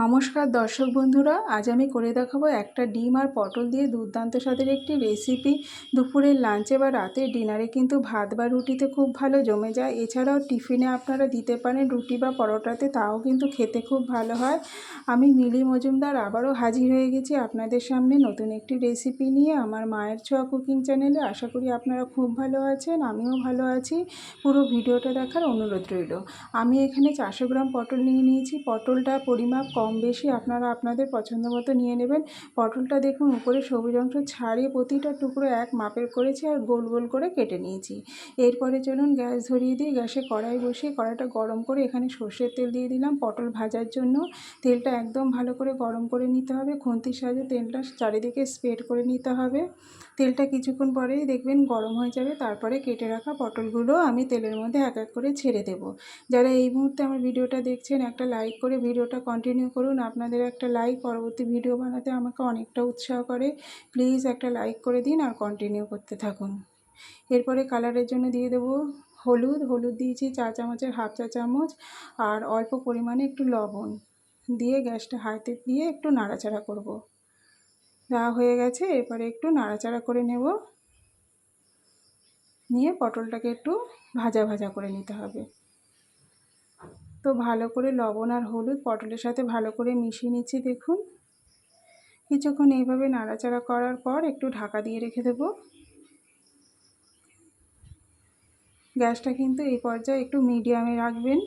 নমস্কার দর্শক বন্ধুরা, আজ আমি করে দেখাবো একটা ডিম আর পটল দিয়ে দুর্দান্ত স্বাদের একটি রেসিপি দুপুরের লাঞ্চে বা রাতের ডিনারে কিন্তু ভাত বা রুটিতে খুব ভালো জমে যায়। এছাড়াও টিফিনে আপনারা দিতে পারেন রুটি বা পরোটাতে, তাও কিন্তু খেতে খুব ভালো হয়। আমি মিলি মজুমদার আবারও হাজির হয়ে গেছি আপনাদের সামনে নতুন একটি রেসিপি নিয়ে আমার মায়ের ছোঁয়া কুকিং চ্যানেলে আশা করি আপনারা খুব ভালো আছেন, আমিও ভালো আছি। পুরো ভিডিওটা দেখার অনুরোধ রইল। আমি এখানে চারশো গ্রাম পটল নিয়ে নিয়েছি। পটলটা পরিমাপ কম বেশি আপনারা আপনাদের পছন্দ মতো নিয়ে নেবেন। পটলটা দেখুন, উপরে সবুজ অংশ ছাড়িয়ে প্রতিটা টুকরো এক মাপের করেছি আর গোল গোল করে কেটে নিয়েছি। এরপরে চলুন গ্যাস ধরিয়ে দিয়ে গ্যাসে কড়াই বসিয়ে কড়াইটা গরম করে এখানে সর্ষের তেল দিয়ে দিলাম পটল ভাজার জন্য। তেলটা একদম ভালো করে গরম করে নিতে হবে। খুন্তির সাহায্যে তেলটা চারিদিকে স্প্রেড করে নিতে হবে। তেলটা কিছুক্ষণ পরেই দেখবেন গরম হয়ে যাবে। তারপরে কেটে রাখা পটলগুলো আমি তেলের মধ্যে এক এক করে ছেড়ে দেব। যারা এই মুহূর্তে আমার ভিডিওটা দেখছেন একটা লাইক করে ভিডিওটা কন্টিনিউ করুন। আপনাদের একটা লাইক পরবর্তী ভিডিও বানাতে আমাকে অনেকটা উৎসাহ করে। প্লিজ একটা লাইক করে দিন আর কন্টিনিউ করতে থাকুন। এরপরে কালারের জন্য দিয়ে দেবো হলুদ। হলুদ দিয়েছি চা চামচের হাফ চা চামচ আর অল্প পরিমাণে একটু লবণ। দিয়ে গ্যাসটা হাইতে দিয়ে একটু নাড়াচাড়া করব। দেওয়া হয়ে গেছে, এরপরে একটু নাড়াচাড়া করে নেব। নিয়ে পটলটাকে একটু ভাজা ভাজা করে নিতে হবে। তো ভালো করে লবণ আর হলুদ পটলের সাথে ভালো করে মিশিয়ে নিচ্ছি, দেখুন। কিছুক্ষণ এইভাবে নাড়াচাড়া করার পর একটু ঢাকা দিয়ে রেখে দেব। গ্যাসটা কিন্তু এই পর্যায়ে একটু মিডিয়ামে রাখবেন।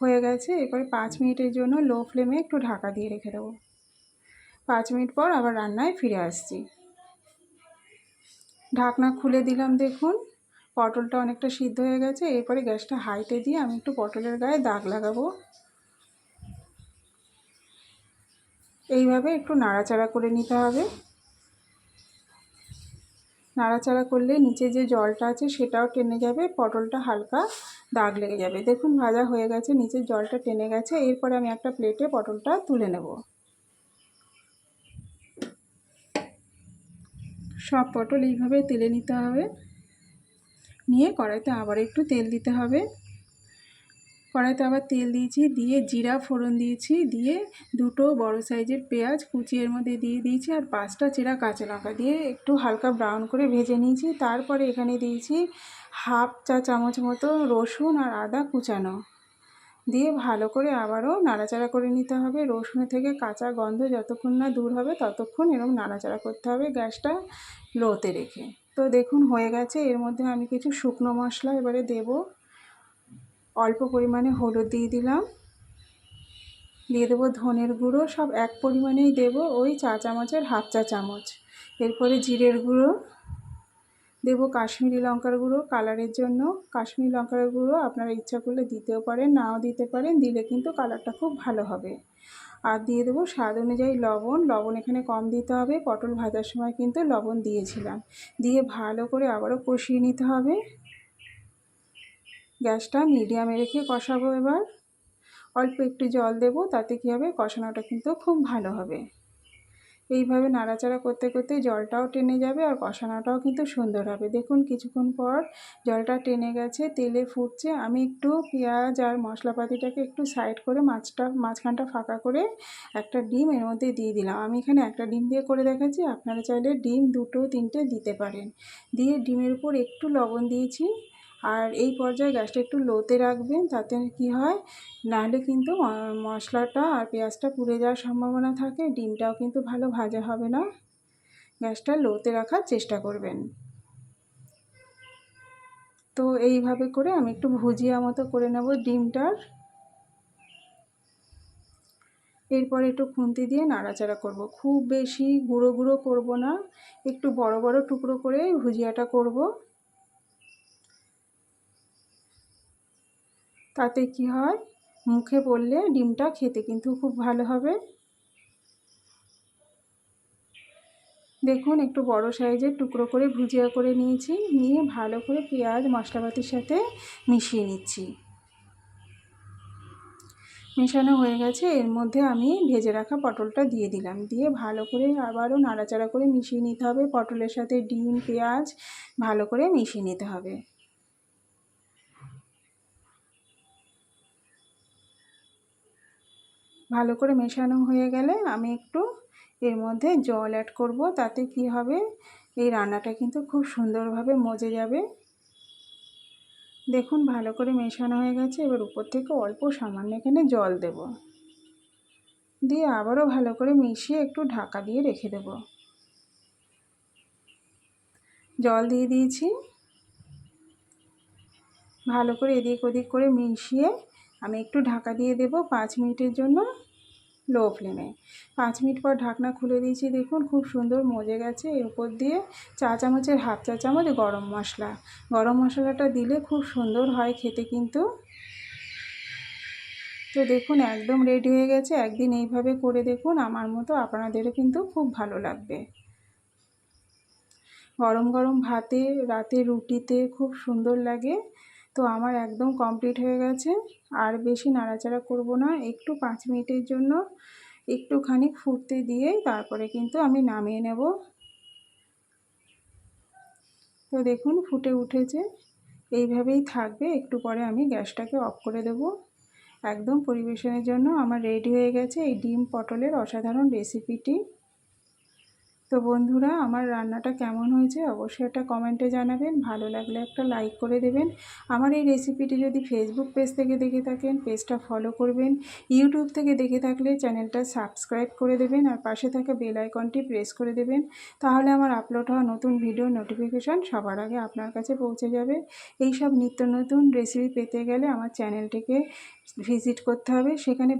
হয়ে গেছে, এরপরে পাঁচ মিনিটের জন্য লো ফ্লেমে একটু ঢাকা দিয়ে রেখে দেবো। পাঁচ মিনিট পর আবার রান্নায় ফিরে আসছি। ঢাকনা খুলে দিলাম, দেখুন। পটলটা অনেকটা সিদ্ধ হয়ে গেছে, এরপরে গ্যাসটা হাইটে দিয়ে আমি একটু পটলের গায়ে দাগ লাগাবো। এইভাবে একটু নাড়াচাড়া করে নিতে হবে। নাড়াচাড়া করলে নিচে যে জলটা আছে সেটাও টেনে যাবে, পটলটা হালকা দাগ লেগে যাবে। দেখুন ভাজা হয়ে গেছে, নিচের জলটা টেনে গেছে, এরপরে আমি একটা প্লেটে পটলটা তুলে নেব। সব পটল এইভাবে তেলে নিতে হবে। নিয়ে কড়াইতে আবার একটু তেল দিতে হবে। কড়াইতে আবার তেল দিয়েছি, দিয়ে জিরা ফোড়ন দিয়েছি, দিয়ে দুটো বড় সাইজের পেঁয়াজ কুচি এর মধ্যে দিয়ে দিয়েছি আর পাঁচটা চেরা কাঁচা লঙ্কা দিয়ে একটু হালকা ব্রাউন করে ভেজে নিয়েছি। তারপরে এখানে দিয়েছি হাফ চা চামচ মতো রসুন আর আদা কুচানো। দিয়ে ভালো করে আবারও নাড়াচাড়া করে নিতে হবে। রসুনের থেকে কাঁচা গন্ধ যতক্ষণ না দূর হবে, ততক্ষণ এরকম নাড়াচাড়া করতে হবে গ্যাসটা লোতে রেখে। তো দেখুন, হয়ে গেছে। এর মধ্যে আমি কিছু শুকনো মশলা এবারে দেব। অল্প পরিমাণে হলুদ দিয়ে দিলাম। দিয়ে দেবো ধনের গুঁড়ো। সব এক পরিমাণেই দেব ওই চা চামচের হাফ চা চামচ। এরপরে জিরের গুঁড়ো। দেবো কাশ্মীরি লঙ্কার গুঁড়ো কালারের জন্য। কাশ্মীরি লঙ্কার গুঁড়ো আপনারা ইচ্ছা করলে দিতেও পারেন, নাও দিতে পারেন, দিলে কিন্তু কালারটা খুব ভালো হবে। আর দিয়ে দেবো স্বাদ অনুযায়ী লবণ। লবণ এখানে কম দিতে হবে। পটল ভাজার সময় কিন্তু লবণ দিয়েছিলাম। দিয়ে ভালো করে আবারও কষিয়ে নিতে হবে। গ্যাসটা মিডিয়ামে রেখে কষাবো এবার। অল্প একটু জল দেবো, তাতে কী হবে? কষানোটা কিন্তু খুব ভালো হবে। এইভাবে নাড়াচাড়া করতে করতে জলটাও টেনে যাবে আর কষানোটাও কিন্তু সুন্দর হবে। দেখুন কিছুক্ষণ পর জলটা টেনে গেছে, তেলে ফুটছে। আমি একটু পেঁয়াজ আর মশলাপাতিটাকে একটু সাইড করে মাছটা, মাঝখানটা ফাঁকা করে একটা ডিম এর মধ্যে দিয়ে দিলাম। আমি এখানে একটা ডিম দিয়ে করে দেখাচ্ছি, আপনারা চাইলে ডিম দুটো, তিনটে দিতে পারেন। দিয়ে ডিমের উপর একটু লবণ দিয়েছি। আর এই পর্যায়ে গ্যাসটা একটু লোতে রাখবেন তাতে কি হয়? নাহলে কিন্তু মশলাটা আর পেঁয়াজটা পুড়ে যাওয়ার সম্ভাবনা থাকে, ডিমটাও কিন্তু ভালো ভাজা হবে না। গ্যাসটা লোতে রাখার চেষ্টা করবেন। তো এইভাবে করে আমি একটু ভুজিয়া মতো করে নেব ডিমটার। এরপর একটু খুন্তি দিয়ে নাড়াচাড়া করব। খুব বেশি গুঁড়ো গুঁড়ো করব না, একটু বড় বড় টুকরো করে ভুজিয়াটা করব। তাতে কি হয়? মুখে পড়লে ডিমটা খেতে কিন্তু খুব ভালো হবে। দেখুন, একটু বড় সাইজের টুকরো করে ভুজিয়া করে নিয়েছি। নিয়ে ভালো করে পেঁয়াজ, মশলাপাতির সাথে মিশিয়ে নিচ্ছি। মেশানো হয়ে গেছে। এর মধ্যে আমি ভেজে রাখা পটলটা দিয়ে দিলাম। দিয়ে ভালো করে আবারও নাড়াচাড়া করে মিশিয়ে নিতে হবে। পটলের সাথে ডিম, পেঁয়াজ ভালো করে মিশিয়ে নিতে হবে। ভালো করে মেশানো হয়ে গেলে আমি একটু এর মধ্যে জল অ্যাড করব। তাতে কি হবে? এই রান্নাটা কিন্তু খুব সুন্দরভাবে মজে যাবে। দেখুন, ভালো করে মেশানো হয়ে গেছে। এবার উপর থেকে অল্প সামান্য এখানে জল দেব। দিয়ে আবারও ভালো করে মিশিয়ে একটু ঢাকা দিয়ে রেখে দেব। জল দিয়ে দিয়েছি। ভালো করে এদিক ওদিক করে মিশিয়ে আমি একটু ঢাকা দিয়ে দেব পাঁচ মিনিটের জন্য লো ফ্লেমে। পাঁচ মিনিট পর ঢাকনা খুলে দিয়েছি, দেখুন খুব সুন্দর মজে গেছে এর উপর দিয়ে চা চামচের হাফ চা চামচ গরম মশলা। গরম মশলাটা দিলে খুব সুন্দর হয় খেতে কিন্তু। তো দেখুন একদম রেডি হয়ে গেছে, একদিন এইভাবে করে দেখুন, আমার মতো আপনাদেরও কিন্তু খুব ভালো লাগবে। গরম গরম ভাতে, রাতে রুটিতে খুব সুন্দর লাগে। তো আমার একদম কমপ্লিট হয়ে গেছে। আর বেশি নাড়াচাড়া করব না, একটু পাঁচ মিনিটের জন্য একটুখানি ফুটতে দিয়ে তারপরে কিন্তু আমি নামিয়ে নেব। তো দেখুন ফুটে উঠেছে, এইভাবেই থাকবে। একটু পরে আমি গ্যাসটাকে অফ করে দেব। একদম পরিবেশনের জন্য আমার রেডি হয়ে গেছে এই ডিম পটলের অসাধারণ রেসিপিটি তো বন্ধুরা, আমার রান্নাটা কেমন হয়েছে অবশ্যই একটা কমেন্টে জানাবেন। ভালো লাগলে একটা লাইক করে দেবেন। আমার এই রেসিপিটি যদি ফেসবুক পেজ থেকে দেখে থাকেন পেজটা ফলো করবেন। ইউটিউব থেকে দেখে থাকলে চ্যানেলটা সাবস্ক্রাইব করে দেবেন আর পাশে থাকা বেল আইকনটি প্রেস করে দেবেন। তাহলে আমার আপলোড হওয়া নতুন ভিডিও নোটিফিকেশান সবার আগে আপনার কাছে পৌঁছে যাবে। এই সব নিত্য নতুন রেসিপি পেতে গেলে আমার চ্যানেলটিকে ভিজিট করতে হবে। সেখানে